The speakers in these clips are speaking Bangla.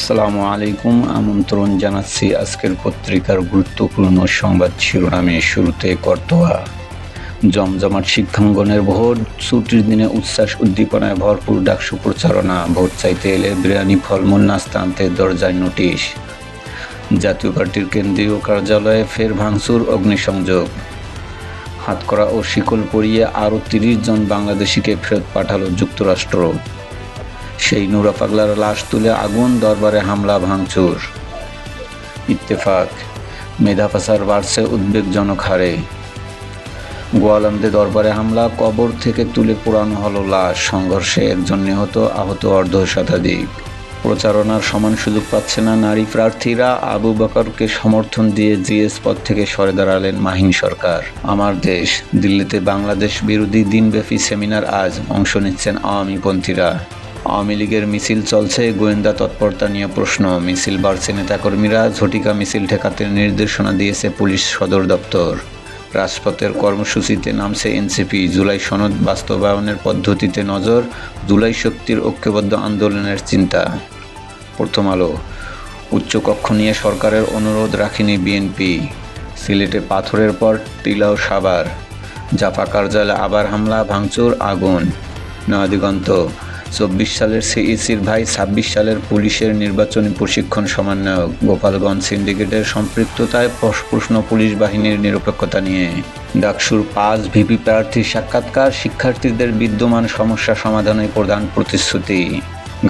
আসসালামু আলাইকুম। আমন্ত্রণ জানাচ্ছি আজকের পত্রিকার গুরুত্বপূর্ণ সংবাদ শিরোনামে শুরুতে কর্তোয়া। জমজমাট শিক্ষাঙ্গনের ভোট, ছুটির দিনে উচ্ছ্বাস উদ্দীপনায় ভরপুর ডাকসু প্রচারণা, ভোট চাইতে এলে বিরিয়ানি ফলমূল, নাস্তা আনতে দরজায় নোটিশ। জাতীয় পার্টির কেন্দ্রীয় কার্যালয়ে ফের ভাঙচুর, অগ্নিসংযোগ। হাতকড়া ও শিকল পরিয়ে আরও তিরিশ জন বাংলাদেশিকে ফেরত পাঠালো যুক্তরাষ্ট্র। সেই নুরা পাগলার লাশ তুলে আগুন দরবারে হামলা, ভাঙচুর। ইত্তেফাক, মেধা পাচার বাড়ছে উদ্বেগজনক হারে। গোয়ালন্দে দরবারে হামলা, কবর থেকে তুলে পোড়ানো হলো লাশ। সংঘর্ষে একজন নিহত, আহত অর্ধ শতাধিক প্রচারণার সমান সুযোগ পাচ্ছে না নারী প্রার্থীরা। আবু বকরকে সমর্থন দিয়ে জিএস পদ থেকে সরে দাঁড়ালেন মাহিন সরকার। আমার দেশ, দিল্লিতে বাংলাদেশ বিরোধী দিনব্যাপী সেমিনার আজ। অংশ নিচ্ছেন আওয়ামীপন্থীরা আওয়ামী লীগের মিছিল চলছে। গোয়েন্দা তৎপরতা নিয়ে প্রশ্ন। মিছিল বাড়ছে নেতাকর্মীরা। ঝটিকা মিছিল ঠেকাতে নির্দেশনা দিয়েছে পুলিশ সদর দপ্তর। রাজপথের কর্মসূচিতে নামছে এনসিপি। জুলাই সনদ বাস্তবায়নের পদ্ধতিতে নজর। জুলাই শক্তির ঐক্যবদ্ধ আন্দোলনের চিন্তা। প্রথম আলো। উচ্চকক্ষ নিয়ে সরকারের অনুরোধ রাখেনি বিএনপি। সিলেটে পাথরের পর টিলাও সাবার জাফা কার্যালয়ে আবার হামলা, ভাঙচুর, আগুন। নয়াদিগন্ত। চব্বিশ সালের সিইসির ভাই, ছাব্বিশ সালের পুলিশের নির্বাচনী প্রশিক্ষণ সমন্বয়ক গোপালগঞ্জ সিন্ডিকেটের সম্পৃক্ততায় প্রশ্ন পুলিশ বাহিনীর নিরপেক্ষতা নিয়ে। ডাকসুর পাঁচ ভিপি প্রার্থীর সাক্ষাৎকার শিক্ষার্থীদের বিদ্যমান সমস্যা সমাধানে প্রধান প্রতিশ্রুতি।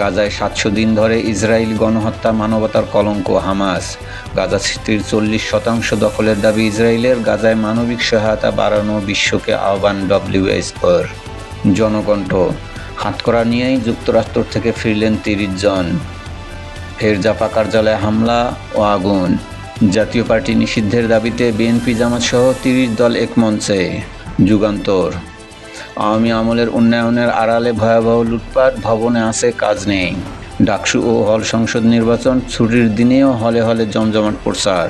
গাজায় সাতশো দিন ধরে ইসরায়েল গণহত্যা, মানবতার কলঙ্ক হামাস। গাজা সিটির চল্লিশ শতাংশ দখলের দাবি ইসরায়েলের। গাজায় মানবিক সহায়তা বাড়ানো বিশ্বকে আহ্বান ডব্লিউএইচওর জনকণ্ঠ হাতকড়া নিয়েই যুক্তরাষ্ট্র থেকে ফিরলেন তিরিশ জন। ফের জাপা কার্যালয়ে হামলা ও আগুন। জাতীয় পার্টি নিষিদ্ধের দাবিতে বিএনপি জামাত সহ তিরিশ দল এক মঞ্চে। যুগান্তর। আওয়ামী আমলের উন্নয়নের আড়ালে ভয়াবহ লুটপাট, ভবনে আছে কাজ নেই। ডাকসু ও হল সংসদ নির্বাচন ছুটির দিনেও হলে হলে জমজমাট প্রচার।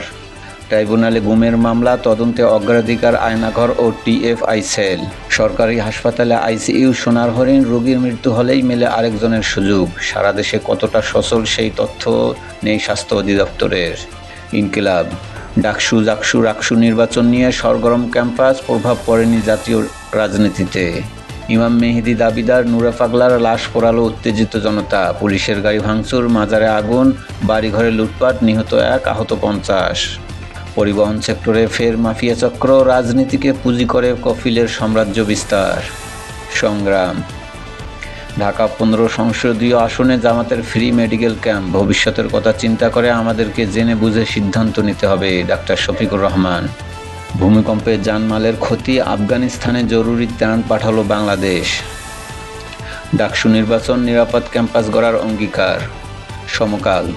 ট্রাইব্যুনালে গুমের মামলা, তদন্তে অগ্রাধিকার আয়নাঘর ও টিএফআই সেল। সরকারি হাসপাতালে আইসিইউ সোনার হরিণ, রোগীর মৃত্যু হলেই মেলে আরেকজনের সুযোগ। সারা দেশে কতটা সচল সেই তথ্য নেই স্বাস্থ্য অধিদপ্তরের। ইনকিলাব, ডাকসু জাকসু রাকসু নির্বাচন নিয়ে সরগরম ক্যাম্পাস, প্রভাব পড়েনি জাতীয় রাজনীতিতে। ইমাম মেহেদি দাবিদার নুরা পাগলার লাশ পোড়ালো উত্তেজিত জনতা। পুলিশের গাড়ি ভাঙচুর, মাজারে আগুন, বাড়িঘরে লুটপাট, নিহত এক, আহত পঞ্চাশ। পরিবহন সেক্টরে ফের মাফিয়া চক্র রাজনীতিকে পুঁজি করে কফিলের সাম্রাজ্য বিস্তার। সংগ্রাম। ঢাকা পনেরো সংসদীয় আসনে জামাতের ফ্রি মেডিকেল ক্যাম্প। ভবিষ্যতের কথা চিন্তা করে আমাদেরকে জেনে বুঝে সিদ্ধান্ত নিতে হবে, ডাক্তার শফিকুর রহমান। ভূমিকম্পে জানমালের ক্ষতি আফগানিস্তানে জরুরি ত্রাণ পাঠালো বাংলাদেশ। ডাকসু নির্বাচন নিরাপদ ক্যাম্পাস গড়ার অঙ্গীকার। সমকাল।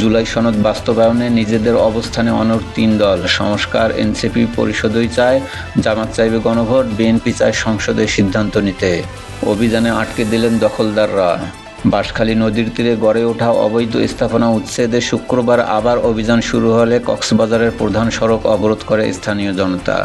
জুলাই সনদ বাস্তবায়নে নিজেদের অবস্থানে অনর তিন দল। সংস্কার এনসিপি পরিষদই চায়, জামাত চাইবে গণভোট, বিএনপি চায় সংসদে সিদ্ধান্ত নিতে। অভিযানে আটকে দিলেন দখলদাররা। বাঁশখালী নদীর তীরে গড়ে ওঠা অবৈধ স্থাপনা উচ্ছেদে শুক্রবার আবার অভিযান শুরু হলে কক্সবাজারের প্রধান সড়ক অবরোধ করে স্থানীয় জনতা।